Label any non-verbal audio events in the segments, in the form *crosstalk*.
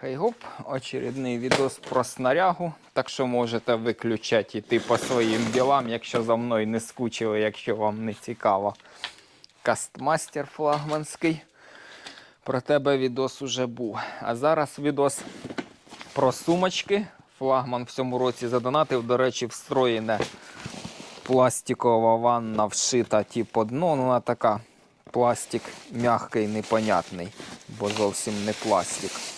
Хей гоп, очередний відос про снарягу. Так що можете виключати іти по своїм ділам, якщо за мною не скучили, якщо вам не цікаво. Кастмастер флагманський. Про тебе відос уже був. А зараз відос про сумочки. Флагман в цьому році задонатив. До речі, встроєне пластикова ванна вшита, типу дно. Ну, вона така. Пластик м'який, непонятний, бо зовсім не пластик.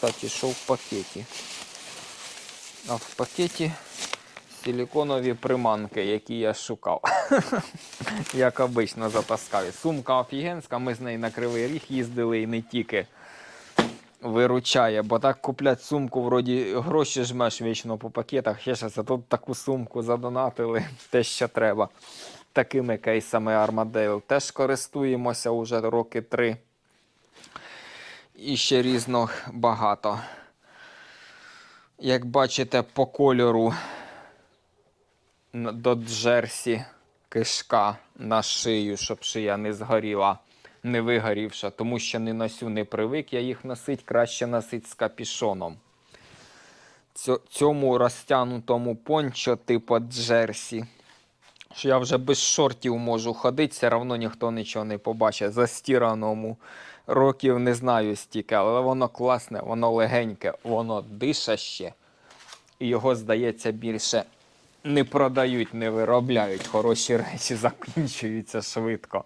Кстати, що в пакеті? А в пакеті силиконові приманки, які я шукав. *laughs* Як обично затаскав. Сумка офігенська, ми з нею на Кривий Ріг їздили і не тільки виручає, бо так куплять сумку, вроді гроші жмеш вічно по пакетах. Ще щось, а тут таку сумку задонатили, *laughs* те, що треба. Такими кейсами Armadale теж користуємося уже роки три. І ще різних багато. Як бачите, по кольору до джерсі кишка на шию, щоб шия не згоріла, не вигорівша, тому що не носю, не привик я їх носить, краще носить з капішоном. Цьому розтягнутому пончо типу джерсі. Що я вже без шортів можу ходити, все одно ніхто нічого не побачить. Застіраному років не знаю стільки, але воно класне, воно легеньке, воно дише ще. І його, здається, більше не продають, не виробляють. Хороші речі закінчуються швидко.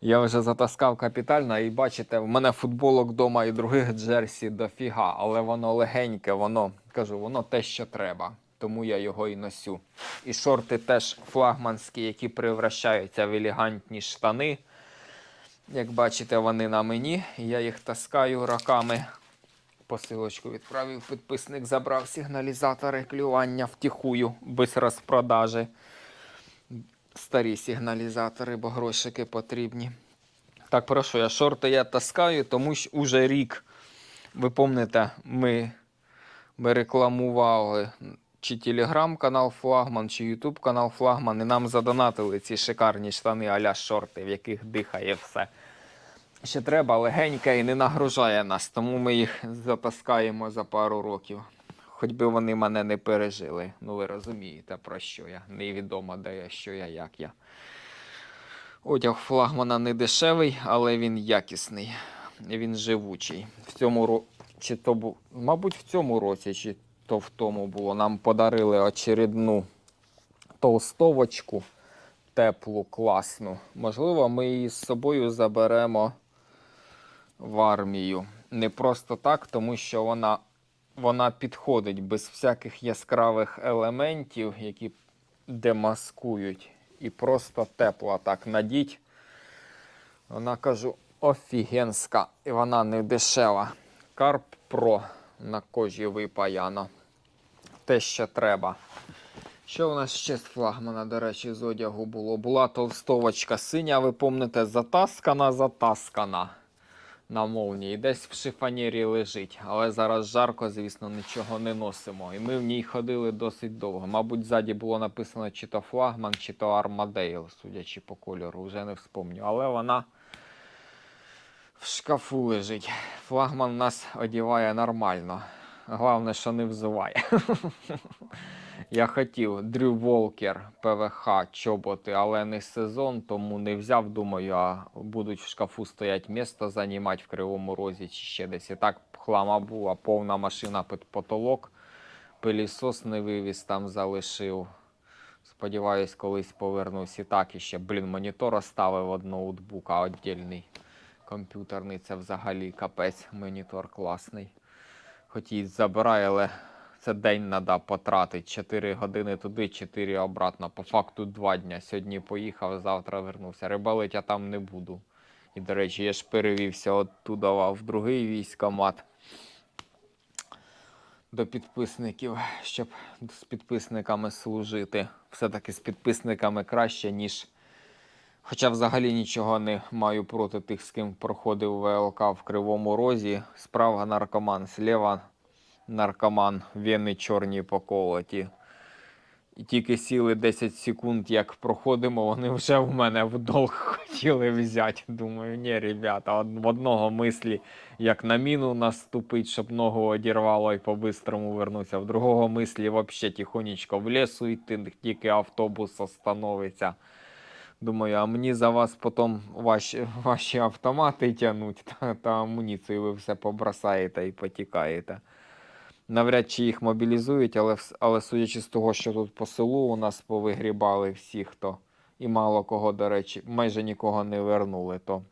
Я вже затаскав капітально і бачите, в мене футболок вдома і других джерсі дофіга, але воно легеньке, воно кажу, воно те, що треба. Тому я його і носю. І шорти теж флагманські, які превращаються в елегантні штани. Як бачите, вони на мені. Я їх таскаю роками. Посилочку відправив підписник, забрав сигналізатори клювання втіхую без розпродажі. Старі сигналізатори, бо грошики потрібні. Так, прошу, я шорти я таскаю, тому що уже рік. Ви пам'ятаєте, ми, ми рекламували чи телеграм-канал Флагман, чи Ютуб канал Флагман, і нам задонатили ці шикарні штани а-ля шорти, в яких дихає все. Ще треба легеньке і не нагружає нас, тому ми їх затаскаємо за пару років. Хоч би вони мене не пережили. Ну ви розумієте, про що я. Невідомо, де я, що я, як я. Одяг флагмана не дешевий, але він якісний. Він живучий. В цьому ро... чи то бу... Мабуть, в цьому році, чи то в тому було. Нам подарили очередну толстовочку теплу, класну. Можливо, ми її з собою заберемо в армію. Не просто так, тому що вона, вона підходить без всяких яскравих елементів, які демаскують. І просто тепла так надіть. Вона кажу, офігенська. І вона не дешева. Карп Pro на кожі випаяно. Те, що треба. Що у нас ще з флагмана, до речі, з одягу було? Була товстовочка синя, ви помните, затаскана, затаскана на молнії. Десь в шифонєрі лежить. Але зараз жарко, звісно, нічого не носимо. І ми в ній ходили досить довго. Мабуть, ззаді було написано чи то флагман, чи то Армадейл, судячи по кольору, вже не вспомню. Але вона в шкафу лежить. Флагман нас одіває нормально. Головне, що не взуває. Я хотів Дрю Волкер, ПВХ, чоботи, але не сезон, тому не взяв. Думаю, а будуть в шкафу стоять місто займати в Кривому Розі чи ще десь. І так хлама була, повна машина під потолок. Пилісос не вивіз, там залишив. Сподіваюсь, колись повернусь. І так іще, блін, монітор оставив від ноутбука віддільний. Комп'ютерний це взагалі капець, монітор класний. Хоч і забирає, але це день треба потратити. 4 години туди, 4 обратно. По факту 2 дня. Сьогодні поїхав, завтра вернувся. Рибалить я там не буду. І, до речі, я ж перевівся оттуда в другий військомат до підписників, щоб з підписниками служити. Все-таки з підписниками краще, ніж. Хоча взагалі нічого не маю проти тих, з ким проходив ВЛК в Кривому Розі. Справа наркоман, зліва наркоман, вени чорні поколоті. І тільки сіли 10 секунд, як проходимо, вони вже в мене в долг хотіли взяти. Думаю, ні, ребята, в одного мислі, як на міну наступить, щоб ногу одірвало і по-бистрому вернутися. В другого мислі взагалі тихонечко в лісу йти, тільки автобус остановиться. Думаю, а мені за вас потім ваші, ваші автомати тягнуть та, та амуніцію, ви все побросаєте і потікаєте. Навряд чи їх мобілізують, але, але судячи з того, що тут по селу у нас повигрібали всі, хто і мало кого, до речі, майже нікого не вернули, то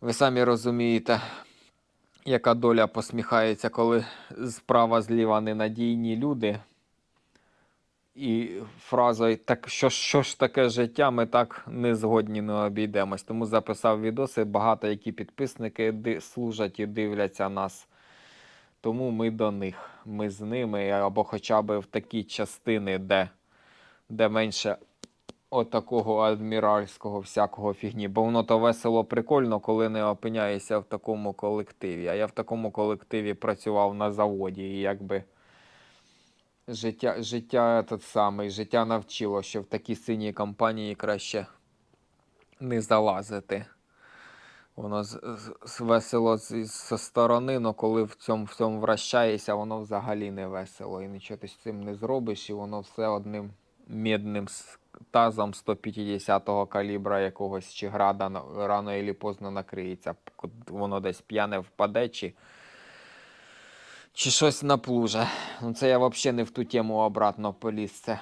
ви самі розумієте, яка доля посміхається, коли справа зліва ненадійні люди. І фразою так, що, що ж таке життя, ми так не згодні не обійдемось. Тому записав відоси. Багато які підписники служать і дивляться нас. Тому ми до них. Ми з ними, або хоча б в такі частини, де, де менше отакого адміральського всякого фігні. Бо воно то весело прикольно, коли не опиняєшся в такому колективі. А я в такому колективі працював на заводі. І якби життя, життя тот самий, життя навчило, що в такі сині компанії краще не залазити. Воно з, з, весело зі сторони, але коли в цьому всьому вращаєшся, воно взагалі не весело. І нічого ти з цим не зробиш, і воно все одним медним тазом 150-го калібра якогось чи града рано і поздно накриється. Воно десь п'яне впаде, чи, чи щось наплуже. Ну це я взагалі не в ту тему обратно поліз. Це,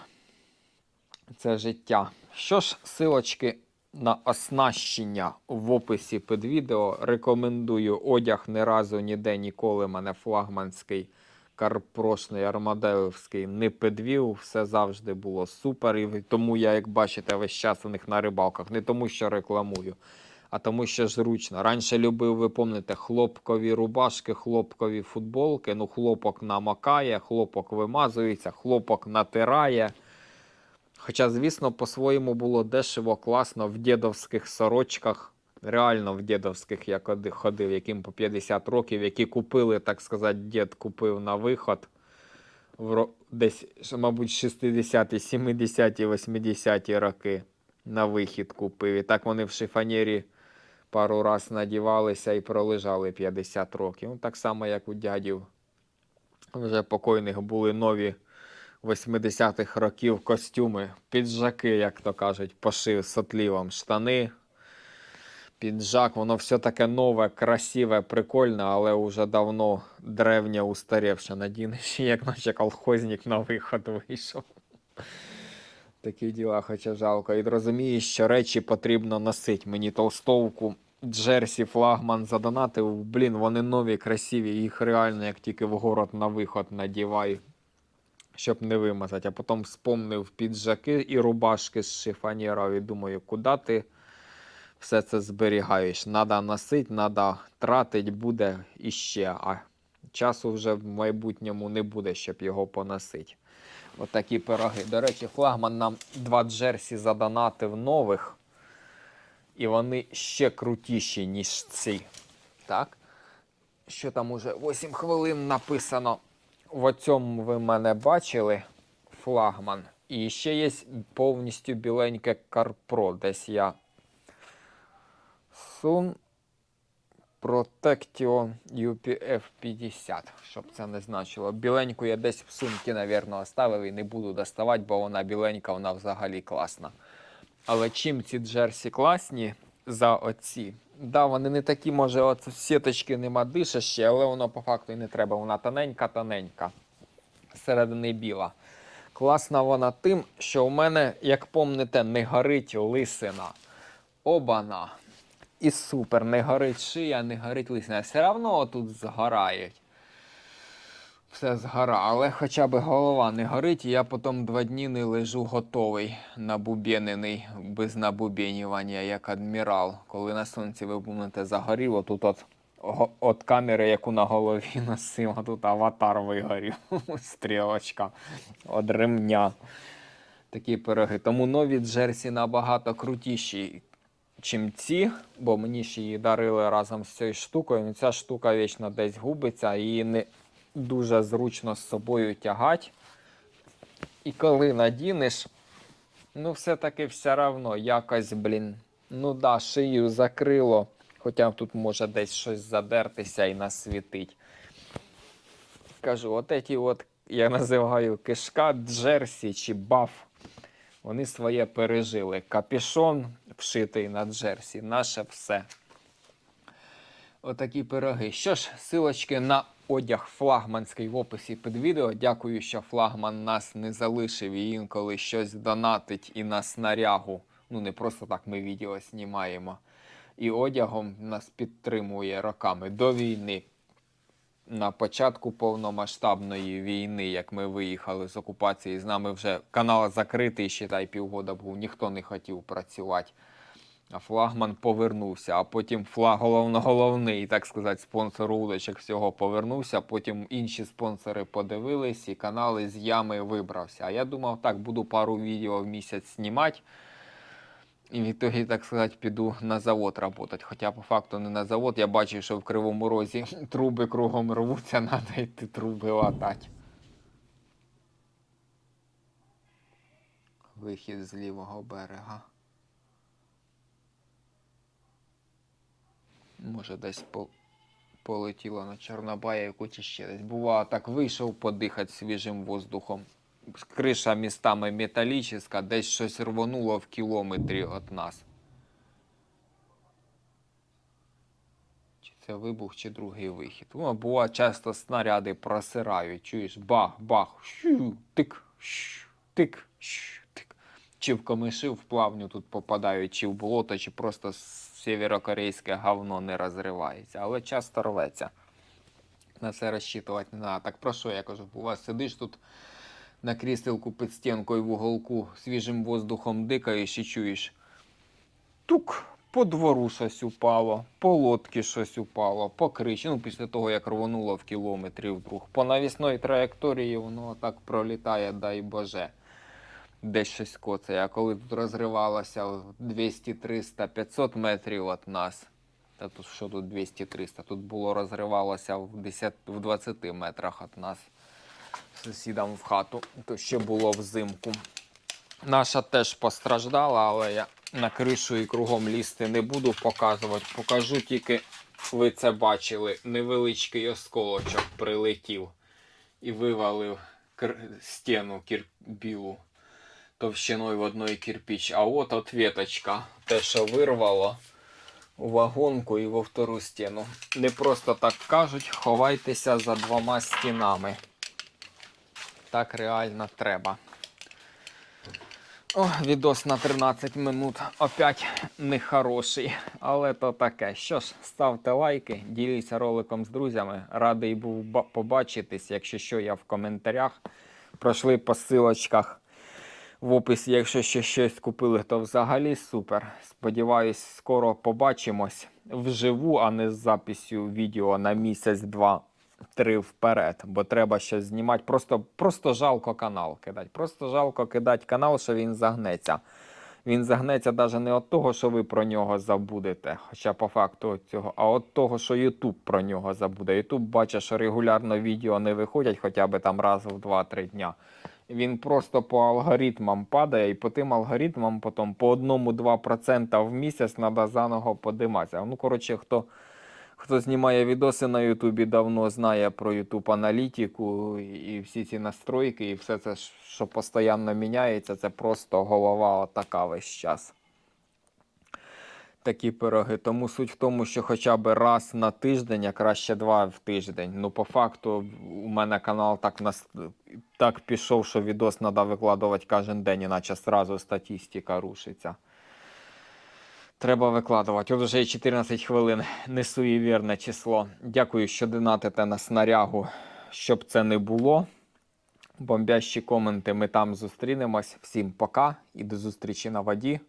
це життя. Що ж, силочки на оснащення в описі під відео. Рекомендую одяг не разу ніде ніколи. Мене флагманський карпрошний армадеївський не підвів. Все завжди було супер. І тому я, як бачите, весь час у них на рибалках. Не тому, що рекламую, а тому, що зручно. Раніше любив, ви пам'ятаєте, хлопкові рубашки, хлопкові футболки. Ну, хлопок намокає, хлопок вимазується, хлопок натирає. Хоча, звісно, по-своєму було дешево, класно в дідовських сорочках. Реально в дідовських я ходив, яким по 50 років, які купили, так сказати, дід купив на виход. В, десь, мабуть, 60-ті, 70-ті, 80-ті роки на вихід купив. І так вони в шифонєрі пару раз надівалися і пролежали 50 років. Так само, як у дядів вже покойних були нові 80-х років костюми, піджаки, як то кажуть, пошив з отлівом штани. Піджак, воно все таке нове, красиве, прикольне, але вже давно древнє, устарівше. Надінеш, як наче колхозник на виход вийшов. Такі діла, хоча жалко. І розумієш, що речі потрібно носити. Мені толстовку, Джерсі, флагман задонатив. Блін, вони нові, красиві, їх реально, як тільки в город на виход надіваю щоб не вимазати. А потім вспомнив піджаки і рубашки з шифонєрів і думаю, куди ти все це зберігаєш? Надо носити, надо тратити буде іще. А часу вже в майбутньому не буде, щоб його поносити. Отакі пироги. До речі, флагман нам два джерсі задонатив нових. І вони ще крутіші, ніж ці. Так. Що там уже 8 хвилин написано. В цьому ви мене бачили флагман. І ще є повністю біленьке Карпро. Десь я Sun Protection UPF 50, щоб це не значило. Біленьку я десь в сумці, мабуть, оставив і не буду доставати, бо вона біленька, вона взагалі класна. Але чим ці джерсі класні за оці? Да, вони не такі, може, от сіточки нема дишащі, але воно по факту і не треба. Вона тоненька-тоненька. Середини біла. Класна вона тим, що у мене, як помните, не горить лисина. Обана. І супер, не горить шия, не горить лисина. Все одно тут згорають. Все згора, але хоча б голова не горить, і я потім два дні не лежу готовий, набубєнений, без набубєнювання, як адмірал. Коли на сонці, ви помните, загорів, отут от, от камери, яку на голові *laughs* носив, тут аватар вигорів. *laughs* Стрілочка від ремня. Такі пироги. Тому нові джерсі набагато крутіші, чим ці, бо мені ще її дарили разом з цією штукою. Ну, Ця штука вічно десь губиться, її не дуже зручно з собою тягати. І коли надінеш, ну все-таки все равно якось, блін. Ну да, шию закрило, хоча тут може десь щось задертися і насвітить. Кажу, от эти от, я називаю кишка, джерсі чи баф. Вони своє пережили. Капішон вшитий на джерсі, наше все. Отакі пироги. Що ж, силочки на одяг флагманський в описі під відео. Дякую, що флагман нас не залишив і інколи щось донатить і на снарягу. Ну, не просто так ми відео знімаємо. І одягом нас підтримує роками до війни. На початку повномасштабної війни, як ми виїхали з окупації, з нами вже канал закритий, считай, півгода був, ніхто не хотів працювати. А флагман повернувся, а потім флаг головний, так сказати, спонсор удочок всього повернувся. Потім інші спонсори подивились і канали з ями вибрався. А я думав, так, буду пару відео в місяць знімати. І в ітогі, так сказати, піду на завод працювати. Хоча по факту не на завод. Я бачив, що в Кривому Розі *laughs* труби кругом рвуться, *laughs* треба йти труби латати. Вихід з лівого берега. Може, десь по... полетіло на Чорнобаївку чи ще десь. Бувало, так вийшов подихати свіжим воздухом. Криша містами металічна, десь щось рвонуло в кілометрі від нас. Чи це вибух, чи другий вихід. Ну, бува, часто снаряди просирають. Чуєш, бах, бах, щу, тик, щу, тик, щу, тик. Чи в комиши в плавню тут попадають, чи в болото, чи просто сєвєрокорейське говно не розривається, але часто рветься. На це розчитувати не треба. Так про що я кажу? У вас сидиш тут на кріселку під стінкою в уголку, свіжим воздухом дикаєш і чуєш. Тук, по двору щось упало, по лодці щось упало, по криші. Ну, після того, як рвонуло в кілометрі вдруг. По навісної траєкторії воно так пролітає, дай Боже. Десь щось коцає. А коли тут розривалося 200, 300, 500 метрів від нас. Та тут що тут 200-300? Тут було розривалося в 10, в 20 метрах від нас сусідам в хату, то ще було взимку. Наша теж постраждала, але я на кришу і кругом лізти не буду показувати. Покажу тільки, ви це бачили, невеличкий осколочок прилетів і вивалив кир... стіну кір... білу товщиною в одної кирпіч. А от ответочка, те, що вирвало у вагонку і во втору стіну. Не просто так кажуть, ховайтеся за двома стінами так реально треба. О, відос на 13 минут. Опять нехороший, але то таке. Що ж, ставте лайки, діліться роликом з друзями. Радий був побачитись. Якщо що, я в коментарях. Пройшли по силочках в описі. Якщо ще щось купили, то взагалі супер. Сподіваюсь, скоро побачимось вживу, а не з записю відео на місяць-два три вперед, бо треба щось знімати. Просто, просто жалко канал кидати. Просто жалко кидати канал, що він загнеться. Він загнеться навіть не від того, що ви про нього забудете, хоча по факту цього, а від того, що Ютуб про нього забуде. Ютуб бачить, що регулярно відео не виходять хоча б там раз в 2-3 дня. Він просто по алгоритмам падає, і по тим алгоритмам потім по 1-2% в місяць треба заново подиматися. Ну, коротше, хто. Хто знімає відоси на Ютубі, давно знає про Ютуб аналітику і всі ці настройки, і все це, що постійно міняється, це просто голова така весь час. Такі пироги. Тому суть в тому, що хоча б раз на тиждень, а краще два в тиждень. Ну, по факту, у мене канал так нас так пішов, що відос треба викладувати кожен день, іначе зразу статистика рушиться. Треба викладувати. От вже 14 хвилин несуєвірне число. Дякую, що донатите на снарягу, щоб це не було. Бомбящі коменти. Ми там зустрінемось. Всім пока і до зустрічі на воді.